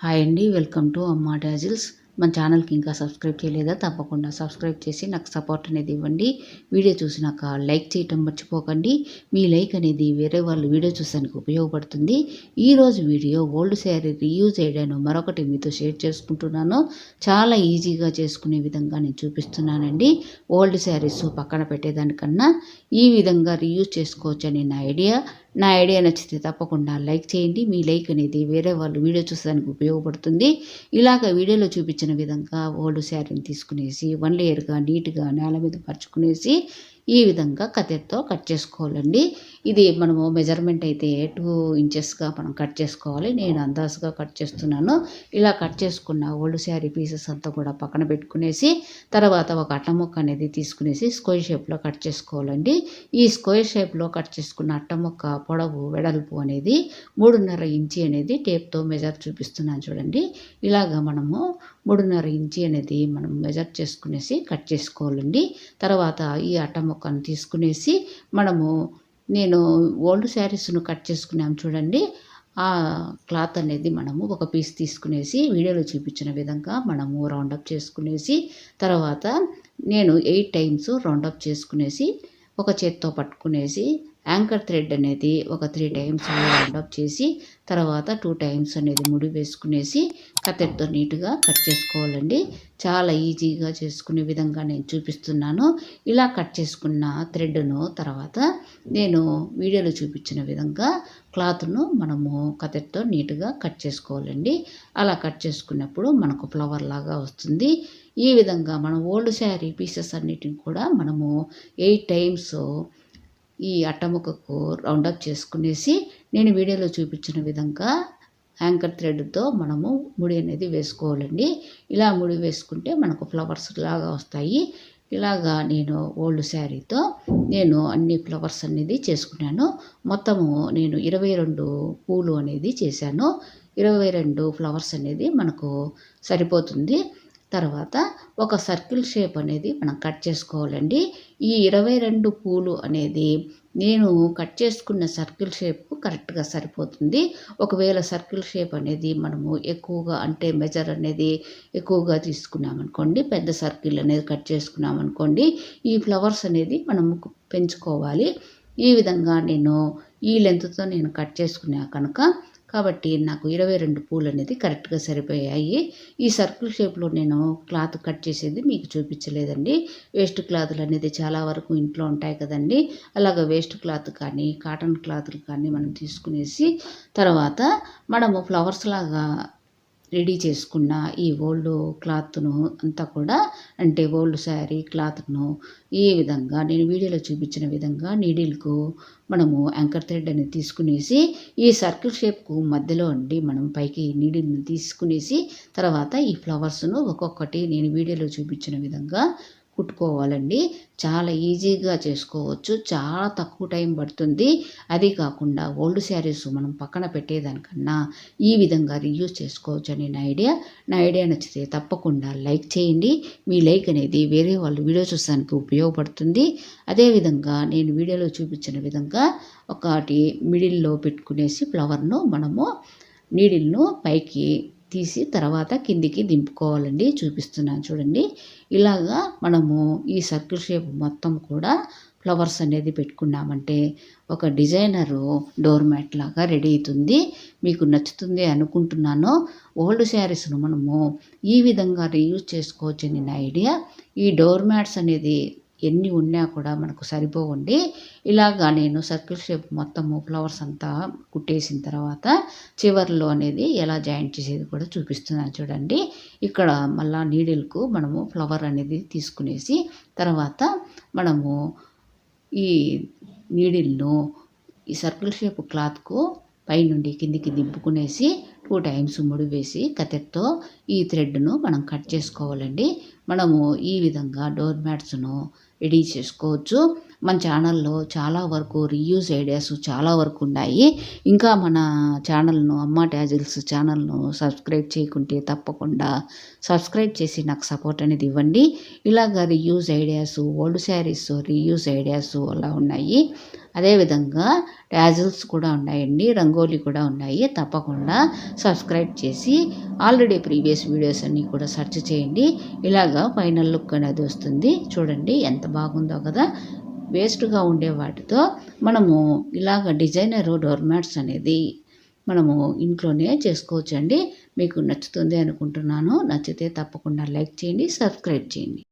Hi అండి welcome to అమ్మా dazzles. మన ఛానల్కి ఇంకా సబ్స్క్రైబ్ చేయలేదా? తప్పకుండా సబ్స్క్రైబ్ చేసి నాకు సపోర్ట్ అనేది ఇవ్వండి. వీడియో చూసినాక లైక్ చేయటం మర్చిపోకండి. మీ లైక్ అనేది వేరే వాళ్ళు వీడియో చూసానికి ఉపయోగపడుతుంది. ఈరోజు వీడియో ఓల్డ్ శారీ రీయూజ్ చేయడాను మరొకటి మీతో షేర్ చేసుకుంటున్నాను. చాలా ఈజీగా చేసుకునే విధంగా నేను చూపిస్తున్నానండి. ఓల్డ్ శారీస్ పక్కన పెట్టేదానికన్నా ఈ విధంగా రీయూజ్ చేసుకోవచ్చని నా ఐడియా. నా ఐడియా నచ్చితే తప్పకుండా లైక్ చేయండి. మీ లైక్ అనేది వేరే వాళ్ళు వీడియో చూసడానికి ఉపయోగపడుతుంది. ఇలాగ వీడియోలో ఇచ్చిన విధంగా ఓల్డ్ శారీని తీసుకునేసి వన్ లేయర్గా నీట్గా నేల మీద పరుచుకునేసి ఈ విధంగా కత్తెరతో కట్ చేసుకోవాలండి. ఇది మనము మెజర్మెంట్ అయితే టూ ఇంచెస్గా మనం కట్ చేసుకోవాలి. నేను అందాజుగా కట్ చేస్తున్నాను. ఇలా కట్ చేసుకున్న ఓల్డ్ శారీ పీసెస్ అంతా కూడా పక్కన పెట్టుకునేసి తర్వాత ఒక అట్ట ముక్క అనేది తీసుకునేసి స్క్వేర్ షేప్లో కట్ చేసుకోవాలండి. ఈ స్క్వేర్ షేప్లో కట్ చేసుకున్న అట్ట ముక్క పొడవు వెడల్పు అనేది మూడున్నర ఇంచి అనేది టేప్తో మెజర్ చూపిస్తున్నాను చూడండి. ఇలాగా మనము మూడున్నర ఇంచి అనేది మనం మెజర్ చేసుకునేసి కట్ చేసుకోవాలండి. తర్వాత ఈ అట్ట ముక్కను తీసుకునేసి మనము నేను ఓల్డ్ శారీస్ను కట్ చేసుకున్నాము చూడండి. ఆ క్లాత్ అనేది మనము ఒక పీస్ తీసుకునేసి వీడియోలో చూపించిన విధంగా మనము రౌండప్ చేసుకునేసి తర్వాత నేను ఎయిట్ టైమ్స్ రౌండప్ చేసుకునేసి ఒక చేత్తో పట్టుకునేసి యాంకర్ థ్రెడ్ అనేది ఒక త్రీ టైమ్స్ రౌండప్ చేసి తర్వాత టూ టైమ్స్ అనేది ముడి వేసుకునేసి కత్తెరతో నీట్గా కట్ చేసుకోవాలండి. చాలా ఈజీగా చేసుకునే విధంగా నేను చూపిస్తున్నాను. ఇలా కట్ చేసుకున్న థ్రెడ్ను తర్వాత నేను వీడియోలో చూపించిన విధంగా క్లాత్ను మనము కత్తెరతో నీట్గా కట్ చేసుకోవాలండి. అలా కట్ చేసుకున్నప్పుడు మనకు ఫ్లవర్ లాగా వస్తుంది. ఈ విధంగా మనం ఓల్డ్ శారీ పీసెస్ అన్నిటిని కూడా మనము ఎయిట్ టైమ్స్ ఈ అట్టముక్కకు రౌండప్ చేసుకునేసి నేను వీడియోలో చూపించిన విధంగా యాంకర్ థ్రెడ్తో మనము ముడి అనేది వేసుకోవాలండి. ఇలా ముడి వేసుకుంటే మనకు ఫ్లవర్స్ లాగా వస్తాయి. ఇలాగా నేను ఓల్డ్ శారీతో నేను అన్ని ఫ్లవర్స్ అనేది చేసుకున్నాను. మొత్తము నేను ఇరవై రెండు పూలు అనేది చేశాను. ఇరవై రెండు ఫ్లవర్స్ అనేది మనకు సరిపోతుంది. తర్వాత ఒక సర్కిల్ షేప్ అనేది మనం కట్ చేసుకోవాలండి. ఈ ఇరవై రెండు పూలు అనేది నేను కట్ చేసుకున్న సర్కిల్ షేప్ కరెక్ట్గా సరిపోతుంది. ఒకవేళ సర్కిల్ షేప్ అనేది మనము ఎక్కువగా అంటే మెజర్ అనేది ఎక్కువగా తీసుకున్నామనుకోండి పెద్ద సర్కిల్ అనేది కట్ చేసుకున్నామనుకోండి ఈ ఫ్లవర్స్ అనేది మనము పెంచుకోవాలి. ఈ విధంగా నేను ఈ లెంత్తో నేను కట్ చేసుకున్నా కనుక కాబట్టి నాకు ఇరవై రెండు పూలు అనేది కరెక్ట్గా సరిపోయాయి. ఈ సర్కిల్ షేప్లో నేను క్లాత్ కట్ చేసేది మీకు చూపించలేదండి. వేస్ట్ క్లాతులు అనేది చాలా వరకు ఇంట్లో ఉంటాయి కదండి. అలాగ వేస్ట్ క్లాత్ కానీ కాటన్ క్లాతులు కానీ మనం తీసుకునేసి తర్వాత మనము ఫ్లవర్స్ లాగా రెడీ చేసుకున్న ఈ ఓల్డ్ క్లాత్ను అంతా కూడా అంటే ఓల్డ్ శారీ క్లాత్ను ఈ విధంగా నేను వీడియోలో చూపించిన విధంగా నీడిల్కు మనము యాంకర్ థ్రెడ్ అనేది తీసుకునేసి ఈ సర్కిల్ షేప్కు మధ్యలో అండి మనం పైకి నీడిల్ని తీసుకునేసి తర్వాత ఈ ఫ్లవర్స్ను ఒక్కొక్కటి నేను వీడియోలో చూపించిన విధంగా కుట్టుకోవాలండి. చాలా ఈజీగా చేసుకోవచ్చు. చాలా తక్కువ టైం పడుతుంది. అది కాకుండా ఓల్డ్ శారీస్ మనం పక్కన పెట్టేదానికన్నా ఈ విధంగా రీయూజ్ చేసుకోవచ్చు అని నా ఐడియా. నా ఐడియా నచ్చితే తప్పకుండా లైక్ చేయండి. మీ లైక్ అనేది వేరే వాళ్ళు వీడియో చూసానికి ఉపయోగపడుతుంది. అదేవిధంగా నేను వీడియోలో చూపించిన విధంగా ఒకటి మిడిల్లో పెట్టుకునేసి ఫ్లవర్ను మనము నీడిల్ను పైకి తీసి తర్వాత కిందికి దింపుకోవాలండి చూపిస్తున్నాను చూడండి. ఇలాగా మనము ఈ సర్కిల్ షేప్ మొత్తం కూడా ఫ్లవర్స్ అనేది పెట్టుకున్నామంటే ఒక డిజైనరు డోర్ మ్యాట్ లాగా రెడీ అవుతుంది. మీకు నచ్చుతుంది అనుకుంటున్నాను. ఓల్డ్ శారీస్ను మనము ఈ విధంగా రీయూజ్ చేసుకోవచ్చని నా ఐడియా. ఈ డోర్ మ్యాట్స్ అనేది ఎన్ని ఉన్నా కూడా మనకు సరిపోవండి. ఇలాగా నేను సర్కిల్ షేప్ మొత్తము ఫ్లవర్స్ అంతా కుట్టేసిన తర్వాత చివర్లో అనేది ఎలా జాయింట్ చేసేది కూడా చూపిస్తున్నాను చూడండి. ఇక్కడ మళ్ళా నీడిల్కు మనము ఫ్లవర్ అనేది తీసుకునేసి తర్వాత మనము ఈ నీడిల్ను ఈ సర్కిల్ షేప్ క్లాత్కు పైనుండి కిందికి దింపుకునేసి టూ టైమ్స్ ముడి వేసి కత్తెరతో ఈ థ్రెడ్ను మనం కట్ చేసుకోవాలండి. మనము ఈ విధంగా డోర్ మ్యాట్స్ను రెడీ చేసుకోవచ్చు. మన ఛానల్లో చాలా వరకు రీయూజ్ ఐడియాస్ చాలా వరకు ఉన్నాయి. ఇంకా మన ఛానల్ను అమ్మ ట్యాజిల్స్ ఛానల్ను సబ్స్క్రైబ్ చేయకుంటే తప్పకుండా సబ్స్క్రైబ్ చేసి నాకు సపోర్ట్ అనేది ఇవ్వండి. ఇలాగ reuse ideas old saris reuse ideas అలా ఉన్నాయి. అదేవిధంగా ట్యాజిల్స్ కూడా ఉన్నాయండి రంగోలీ కూడా ఉన్నాయి. తప్పకుండా సబ్స్క్రైబ్ చేసి ఆల్రెడీ ప్రీవియస్ వీడియోస్ అన్నీ కూడా సెర్చ్ చేయండి. ఇలాగా ఫైనల్ లుక్ అనేది వస్తుంది. చూడండి ఎంత బాగుందో కదా. వేస్ట్గా ఉండే వాటితో మనము ఇలాగ డిజైనర్ డోర్ మ్యాట్స్ అనేది మనము ఇంట్లోనే చేసుకోవచ్చండి. మీకు నచ్చుతుంది అనుకుంటున్నాను. నచ్చితే తప్పకుండా లైక్ చేయండి సబ్స్క్రైబ్ చేయండి.